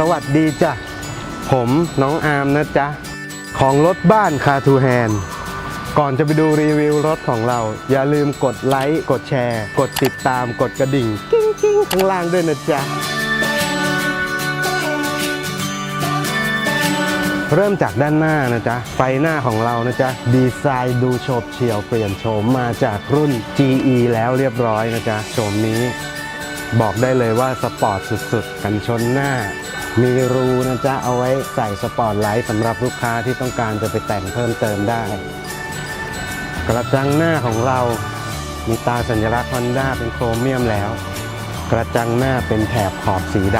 สวัสดีจ้ะ ผมน้องอาร์มนะจ๊ะ ของรถบ้านคาทูแฮนก่อนจะไปดูรีวิวรถของเรา อย่าลืมกดไลค์ กดแชร์ กดติดตามกดกระดิ่ง กิ้งกิ้งข้างล่างด้วยนะจ๊ะ เริ่มจากด้านหน้านะจ๊ะ ไฟหน้าของเรานะจ๊ะ ดีไซน์ดูโฉบเฉี่ยวเปลี่ยนโฉมมาจากรุ่น GE แล้วเรียบร้อยนะจ๊ะโฉมนี้บอกได้เลยว่าสปอร์ตสุดๆ กันชนหน้า มีรูนะจ๊ะเอาไว้ใส่สปอร์ตไลท์สำหรับลูกค้าที่ต้องการจะไปแต่งเพิ่มเติมได้ กระจังหน้าของเรา มีตาสัญลักษณ์ฮอนด้าเป็นโครเมียมแล้ว กระจังหน้าเป็นแถบขอบสีด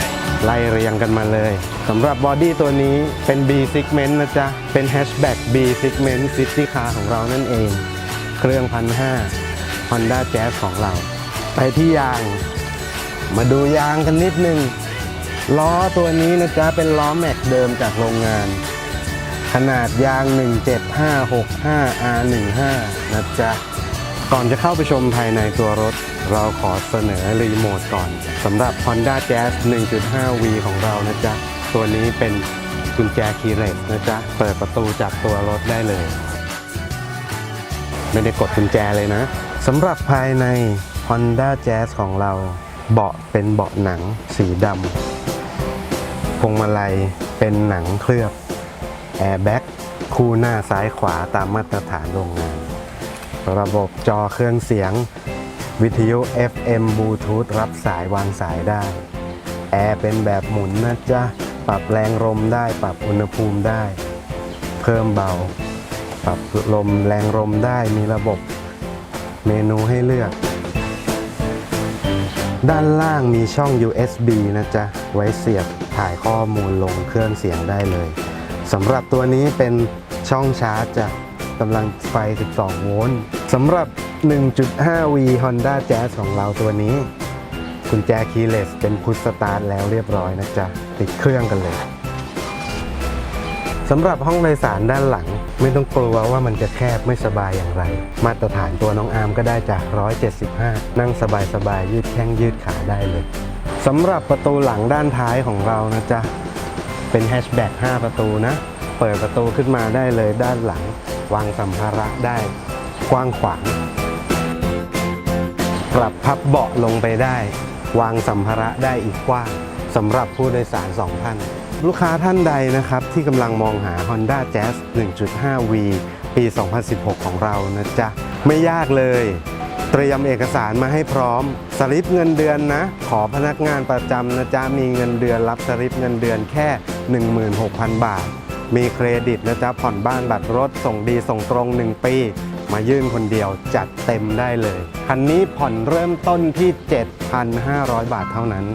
ำไล่เรียงกันมาเลยสำหรับบอดี้ตัวนี้เป็น B segment นะจ๊ะ เป็นแฮชแบ็ก B segment City Car ของเรานั่นเอง เครื่องพันห้า Honda Jazz ของเรา ไปที่ยาง มาดูยางกันนิดนึง ล้อตัวนี้นะจ๊ะเป็นล้อแม็กเดิมจากโรงงาน ขนาดยาง 17565R15 นะจ๊ะ ก่อนจะเข้าไปชมภายในตัวรถ เราขอเสนอรีโมทก่อนสำหรับ Honda Jazz 1.5V ของเรานะจ๊ะ ตัวนี้เป็นกุญแจคีย์เลสนะจ๊ะ เปิดประตูจากตัวรถได้เลย ไม่ได้กดกุญแจเลยนะสำหรับภายใน Honda Jazz ของเรา เบาะเป็นเบาะหนังสีดำพวงมาลัยเป็นหนังเคลือบแอร์แบ็กคู่หน้าซ้ายขวาตามมาตรฐานโรงงาน ระบบจอเครื่องเสียง วิทยุ FM Bluetooth รับสายวางสายได้ แอร์เป็นแบบหมุนนะจ๊ะ ปรับแรงลมได้ ปรับอุณหภูมิได้ เพิ่มเบา ปรับลมแรงลมได้มีระบบเมนูให้เลือก ด้านล่างมีช่อง USB นะจ๊ะ ไว้เสียบถ่ายข้อมูลลงเครื่องเสียงได้เลยสำหรับตัวนี้เป็นช่องชาร์จจากกำลังไฟ 12 โวลต์สำหรับ 1.5V Honda Jazz ของเราตัวนี้กุญแจคีย์เลสเป็นพุชสตาร์ทแล้วเรียบร้อยนะจ๊ะ ติดเครื่องกันเลยสำหรับห้องโดยสารด้านหลัง ไม่ต้องกลัวว่ามันจะแคบไม่สบายอย่างไร มาตรฐานตัวน้องอาร์มก็ได้จาก 175 นั่งสบายๆยืดแข้งยืดขาได้เลยสำหรับประตูหลังด้านท้ายของเรานะจ๊ะ เป็นแฮชแบ็ก5 ประตูนะ เปิดประตูขึ้นมาได้เลยด้านหลัง วางสัมภาระได้ กว้างขวางปรับพับเบาะลงไปได้ วางสัมภาระได้อีกกว้าง สำหรับผู้โดยสาร2ท่านลูกค้าท่านใดนะครับ ที่กำลังมองหา Honda Jazz 1.5V ปี 2016 ของเรานะจ๊ะ ไม่ยากเลย เตรียมเอกสารมาให้พร้อม สลิปเงินเดือนนะ ขอพนักงานประจำนะจ๊ะ มีเงินเดือนรับสลิปเงินเดือนแค่ 16,000 บาท มีเครดิตนะจ๊ะ ผ่อนบ้านบัตรรถส่งดีส่งตรง 1 ปี มายื่นคนเดียวจัดเต็มได้เลย คันนี้ผ่อนเริ่มต้นที่ 7,500 บาทเท่านั้น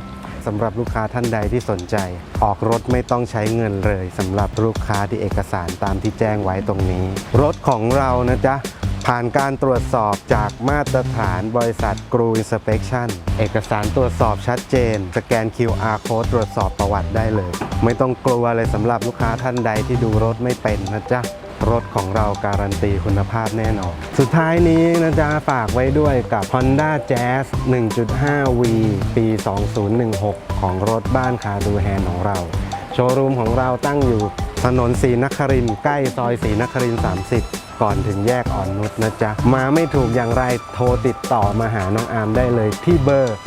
สำหรับลูกค้าท่านใดที่สนใจ ออกรถไม่ต้องใช้เงินเลยสำหรับลูกค้าที่เอกสารตามที่แจ้งไว้ตรงนี้ รถของเรานะจ๊ะผ่านการตรวจสอบจากมาตรฐานบริษัทกรูอินสเป t ชั่นเอกสารตรวจสอบชัดเจน สแกน QR code ตรวจสอบประวัติได้เลย ไม่ต้องกลัวเลยสำหรับลูกค้าท่านใดที่ดูรถไม่เป็นนะจ๊ะ รถของเราการันตีคุณภาพแน่นอน สุดท้ายนี้นะจ๊ะฝากไว้ด้วยกับ Honda Jazz 1.5V ปี 2016 ของรถบ้านคาดูแฮนของเรา โชว์รูมของเราตั้งอยู่ถนนศรีนครินใกล้ซอยศรีนครินทร์30ก่อนถึงแยกอ่อนนุชนะจ๊ะ มาไม่ถูกอย่างไรโทรติดต่อมาหาน้องอาร์มได้เลยที่เบอร์ 092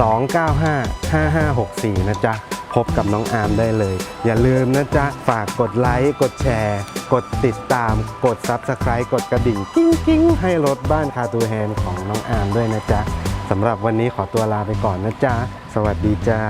295 5564 นะจ๊ะ พบกับน้องอาร์มได้เลย อย่าลืมนะจ๊ะ ฝากกดไลค์ กดแชร์ กดติดตาม กด Subscribe กดกระดิ่งกิ้งกิ้งให้รถบ้านคาตูแฮนของน้องอาร์มด้วยนะจ๊ะสำหรับวันนี้ขอตัวลาไปก่อนนะจ๊ะ สวัสดีจ้า